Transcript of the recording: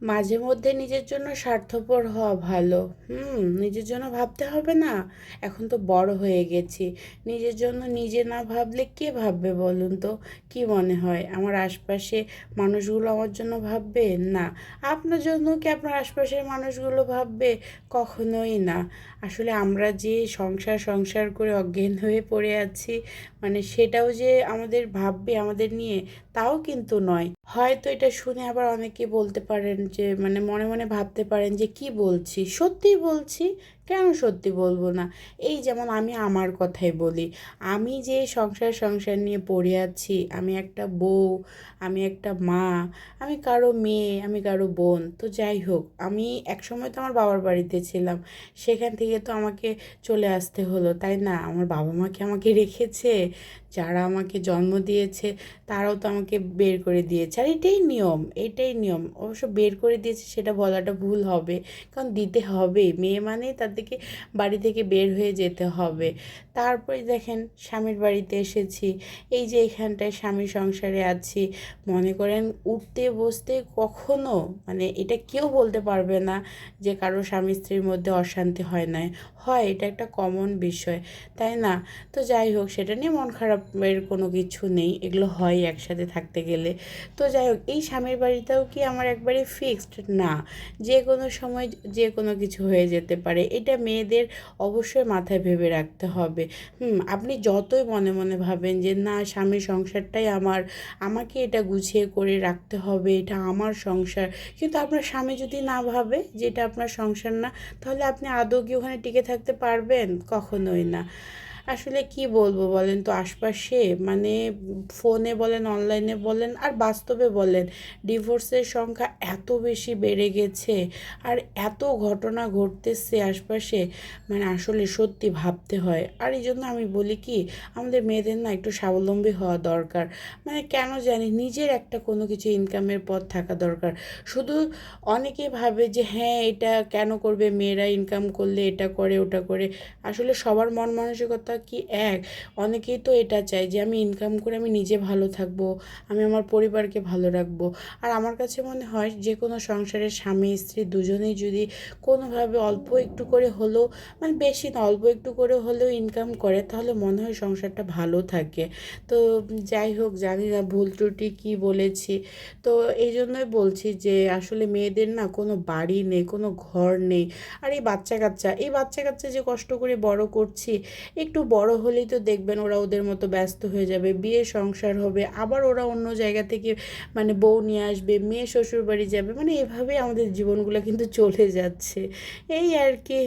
মাঝে মধ্যে নিজের জন্য স্বার্থপর হওয়া ভালো। হুম, নিজের জন্য ভাবতে হবে না। এখন তো বড় হয়ে গেছি। নিজের জন্য নিজে না ভাবলে কে ভাববে বলুন তো? কি মনে হয়? আমার আশপাশে মানুষগুলো আমার জন্য ভাববে? না। আপনার জন্য কি আপনার আশপাশের মানুষগুলো ভাববে? কখনোই না। আসলে আমরা যে সংসার সংসার করে অজ্ঞান হয়ে পড়ে আছি মানে সেটাও যে আমাদের ভাববে, আমাদের নিয়ে, তাও কিন্তু নয়। হয়তো এটা শুনে আবার অনেকে বলতে পারেন যে মানে মনে মনে ভাবতে পারেন যে কি বলছি? সত্যি বলছি? কেন সত্যি বলব না? এই যেমন আমি আমার কথাই বলি। আমি যে সংসার সংসার নিয়ে পড়ে আছি, আমি একটা বউ, আমি একটা মা, আমি কারও মেয়ে, আমি কারও বোন, তো যাই হোক, আমি একসময় তো আমার বাবার বাড়িতে ছিলাম, সেখান থেকে তো আমাকে চলে আসতে হলো, তাই না? আমার বাবা মাকে আমাকে রেখেছে? যারা আমাকে জন্ম দিয়েছে, তারাও তো আমাকে বের করে দিয়েছে। আর এটাই নিয়ম এটাই নিয়ম। অবশ্য বের করে দিয়েছে, সেটা বলাটা ভুল হবে, কারণ দিতে হবে মেয়ে মানেই তাদেরকে বাড়ি থেকে বের হয়ে যেতে হবে। তারপরে দেখেন স্বামীর বাড়িতে এসেছি। এই যে এখানটায় স্বামী সংসারে আছি, মনে করেন উঠতে বসতে কখনো মানে এটা কেউ বলতে পারবে না যে কারও স্বামী স্ত্রীর মধ্যে অশান্তি হয় না হয়, এটা একটা কমন বিষয়, তাই না? তো যাই হোক, সেটা নিয়ে মন খারাপের কোনো কিছু নেই, এগুলো হয় একসাথে থাকতে গেলে। তো যাই হোক, এই স্বামীর বাড়িটাও কি আমার একবারে ফিক্সড না, যে কোনো সময় যে কোনো কিছু হয়ে যেতে পারে। এটা মেয়েদের অবশ্যই মাথায় ভেবে রাখতে হবে। হুম, আপনি যতই মনে মনে ভাবেন যে, না, স্বামীর সংসারটাই আমার, আমাকে এটা গুছিয়ে করে রাখতে হবে, এটা আমার সংসার। কিন্তু আপনার স্বামী যদি না ভাবে যে, এটা আপনার সংসার না, তাহলে আপনি আদৌ কি ওখানে টিকে থাকতে পারবেন? কখনোই না। আসলে কি বলব বলেন তো, আশপাশে মানে ফোনে বলেন অনলাইনে বলেন আর বাস্তবে বলেন ডিভোর্সের সংখ্যা এত বেশি বেড়ে গেছে আর এত ঘটনা ঘটতেছে আশপাশে মানে আসলে সত্যি ভাবতে হয়। আর এই জন্য আমি বলি কি, আমাদের মেয়েদের না একটু স্বাবলম্বী হওয়া দরকার। মানে কেন জানি নিজের একটা কোনো কিছু ইনকামের পথ থাকা দরকার। শুধু অনেকে ভাবে যে হ্যাঁ এটা কেন করবে? মেয়েরা ইনকাম করলে এটা করে, ওটা করে। আসলে সবার মন মানসিকতা কি এক? অনেকেই তো এটা চায় যে আমি ইনকাম করে আমি নিজে ভালো থাকব, আমি আমার পরিবারকে ভালো রাখব। আর আমার কাছে মনে হয় যে কোনো সংসারের স্বামী, স্ত্রী দুজনেই যদি কোনোভাবে অল্প একটু করে হলেও মানে বেশি না, অল্প একটু করে হলেও ইনকাম করে, তাহলে মনে হয় সংসারটা ভালো থাকে। তো যাই হোক, জানি না ভুল ত্রুটি কী বলেছি। তো এই জন্যই বলছি যে আসলে মেয়েদের না কোনো বাড়ি নেই, কোনো ঘর নেই। আর এই বাচ্চা কাচ্চা এই বাচ্চা কাচ্চা যে কষ্ট করে বড় করছি, একটু বড় হলেই তো দেখবেন ওরা ওদের মতো ব্যস্ত হয়ে যাবে, বিয়ে সংসার হবে, আবার ওরা অন্য জায়গা থেকে মানে বউ নিয়ে আসবে, মেয়ে শ্বশুর বাড়ি যাবে মানে এভাবে আমাদের জীবনগুলো কিন্তু চলে যাচ্ছে। এই আর কি।